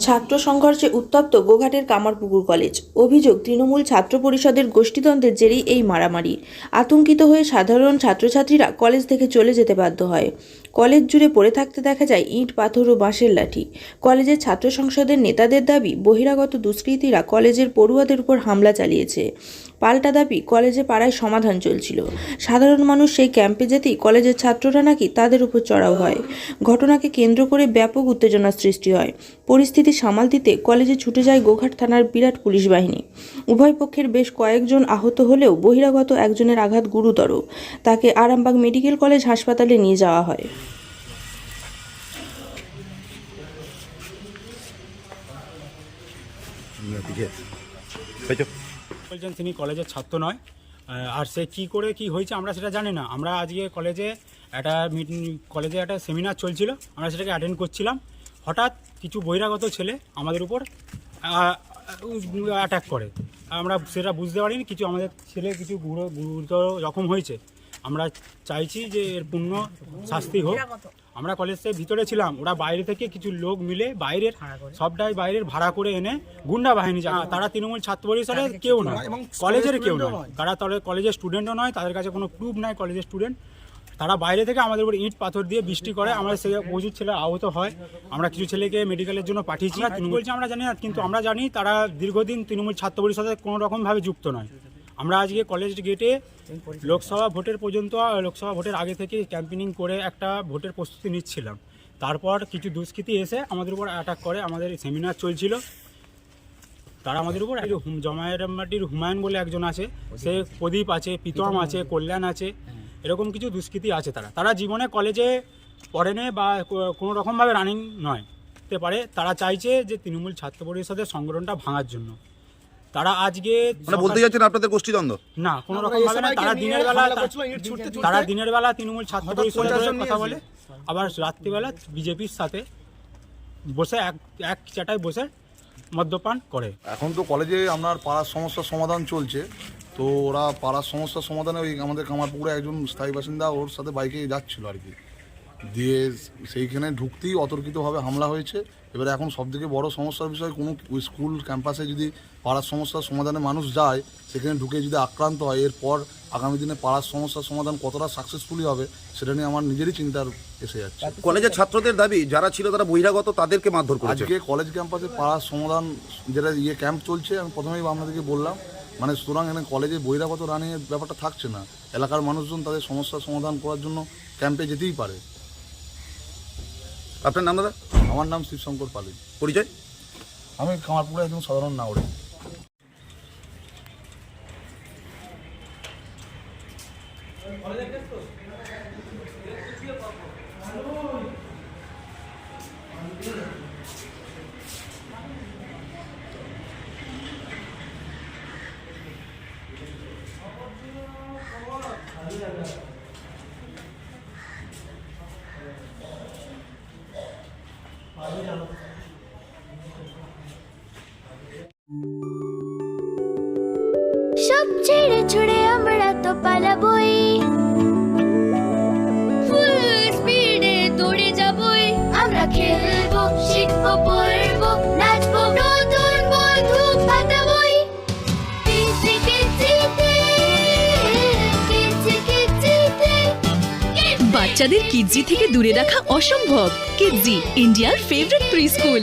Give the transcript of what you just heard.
ছাত্র সংঘর্ষে উত্তপ্ত গোঘাটের কামারপুকুর কলেজ। অভিযোগ, তৃণমূল ছাত্র পরিষদের গোষ্ঠীতন্ত্রের জেরেই এই মারামারি। আতঙ্কিত হয়ে সাধারণ ছাত্রছাত্রীরা কলেজ থেকে চলে যেতে বাধ্য হয়। কলেজ জুড়ে পড়ে থাকতে দেখা যায় ইট, পাথর ও বাঁশের লাঠি। কলেজের ছাত্র সংসদের নেতাদের দাবি, বহিরাগত দুষ্কৃতীরা কলেজের পড়ুয়াদের উপর হামলা চালিয়েছে। পাল্টা দাবি, কলেজে পাড়ায় সমাধান চলছিল। সাধারণ মানুষ সেই ক্যাম্পে যেতেই কলেজের ছাত্ররা নাকি তাদের উপর চড়াও হয়। ঘটনাকে কেন্দ্র করে ব্যাপক উত্তেজনার সৃষ্টি হয়। পরিস্থিতি সামাল দিতে কলেজে ছুটে যায় গোঘাট থানার বিরাট পুলিশ বাহিনী। উভয় পক্ষের বেশ কয়েকজন আহত হলেও বহিরাগত একজনের আঘাত গুরুতর। তাকে আরামবাগ মেডিকেল কলেজ হাসপাতালে নিয়ে যাওয়া হয়। বলছেন তিনি কলেজের ছাত্র নয়। আর সে কি করে কি হয়েছে আমরা সেটা জানি না। আমরা আজকে কলেজে একটা কলেজে একটা সেমিনার চলছিল। আমরা সেটাকে অ্যাটেন্ড করছিলাম। হঠাৎ কিছু বহিরাগত ছেলে আমাদের উপর অ্যাটাক করে। আমরা সেটা বুঝতে পারিনি। কিছু আমাদের ছেলে, কিছু গুরু- গুরুতর জখম হয়েছে। আমরা চাইছি যে এর পূর্ণ শাস্তি হোক। আমরা কলেজের ভিতরে ছিলাম ওরা বাইরে থেকে কিছু লোক মিলে বাইরের সবটাই বাইরের ভাড়া করে এনে গুন্ডা বাহিনী যা তারা তৃণমূল ছাত্র পরিষদের কেউ নয় কলেজের কেউ নয়। তারা তবে কলেজের স্টুডেন্টও নয় তাদের কাছে কোনো প্রুফ নাই কলেজের স্টুডেন্ট তারা বাইরে থেকে আমাদের উপর ইট পাথর দিয়ে বৃষ্টি করে আমরা সে প্রচুর ছেলে আহত হয়। আমরা কিছু ছেলেকে মেডিকেলের জন্য পাঠিয়েছি। তৃণমূল বলছি আমরা জানি না কিন্তু আমরা জানি তারা দীর্ঘদিন তৃণমূল ছাত্র পরিষদের কোনো রকমভাবে যুক্ত নয়। আমরা আজকে কলেজ গেটে লোকসভা ভোটের পর্যন্ত লোকসভা ভোটের আগে থেকে ক্যাম্পেনিং করে একটা ভোটের প্রস্তুতি নিচ্ছিলাম। তারপর কিছু দুষ্কৃতী এসে আমাদের উপর অ্যাটাক করে আমাদের সেমিনার চলছিল। তারা আমাদের উপর জমায়ের হুমায়ুন বলে একজন আছে। সে প্রদীপ আছে প্রীতম আছে কল্যাণ আছে। এরকম কিছু দুষ্কৃতী আছে তারা। তারা জীবনে কলেজে পড়েনে বা কোনো রকমভাবে রানিং নয়। হতে পারে। তারা চাইছে যে তৃণমূল ছাত্র পরিষদের সংগঠনটা ভাঙার জন্য। তারা আজকে মানে বলতে যাচ্ছেন আপনাদের গোষ্ঠীদ্বন্দ্ব না কোনো রকম ভাবে না তারা দিনের বেলা তারা দিনের বেলা তৃণমূল ছাত্র পরিষদের কথা বলে আবার রাত্রিবেলা বিজেপির সাথে বসে এক এক চাটায় বসে মদ্যপান করে। এখন তো কলেজে আপনার পাড়ার সমস্যার সমাধান চলছে তো ওরা পাড়ার সমস্যার সমাধানে ওই আমাদের কামারপুকুরে একজন স্থায়ী বাসিন্দা ওর সাথে বাইকে যাচ্ছিল আর কি। দিয়ে সেইখানে ঢুকতেই অতর্কিতভাবে হামলা হয়েছে। এবারে এখন সবথেকে বড় সমস্যার বিষয় কোনো স্কুল ক্যাম্পাসে যদি পাড়ার সমস্যার সমাধানে মানুষ যায় সেখানে ঢুকে যদি আক্রান্ত হয় এরপর আগামী দিনে পাড়ার সমস্যার সমাধান কতটা সাকসেসফুলি হবে সেটা নিয়ে আমার নিজেরই চিন্তার এসে যাচ্ছে। কলেজের ছাত্রদের দাবি যারা ছিল তারা বহিরাগত তাদেরকে মারধর করেছে। আজকে কলেজ ক্যাম্পাসে পাড়ার সমাধান যেটা ইয়ে ক্যাম্প চলছে আমি প্রথমেই আপনাদেরকে বললাম মানে সুতরাং এখানে কলেজে বহিরাগত রানিংয়ের ব্যাপারটা থাকছে না। এলাকার মানুষজন তাদের সমস্যার সমাধান করার জন্য ক্যাম্পে যেতেই পারে। আপনার নাম দাদা? আমার নাম শিবশঙ্কর পালি পরিচয়? আমি কামারপুরে একজন সাধারণ নাগরিক। সব ছেড়ে ছুড়ে আমরা তো পালাবই ফুল বাচ্চাদের কিডজি থেকে দূরে রাখা অসম্ভব। কিডজি ইন্ডিয়ার ফেভারিট প্রি স্কুল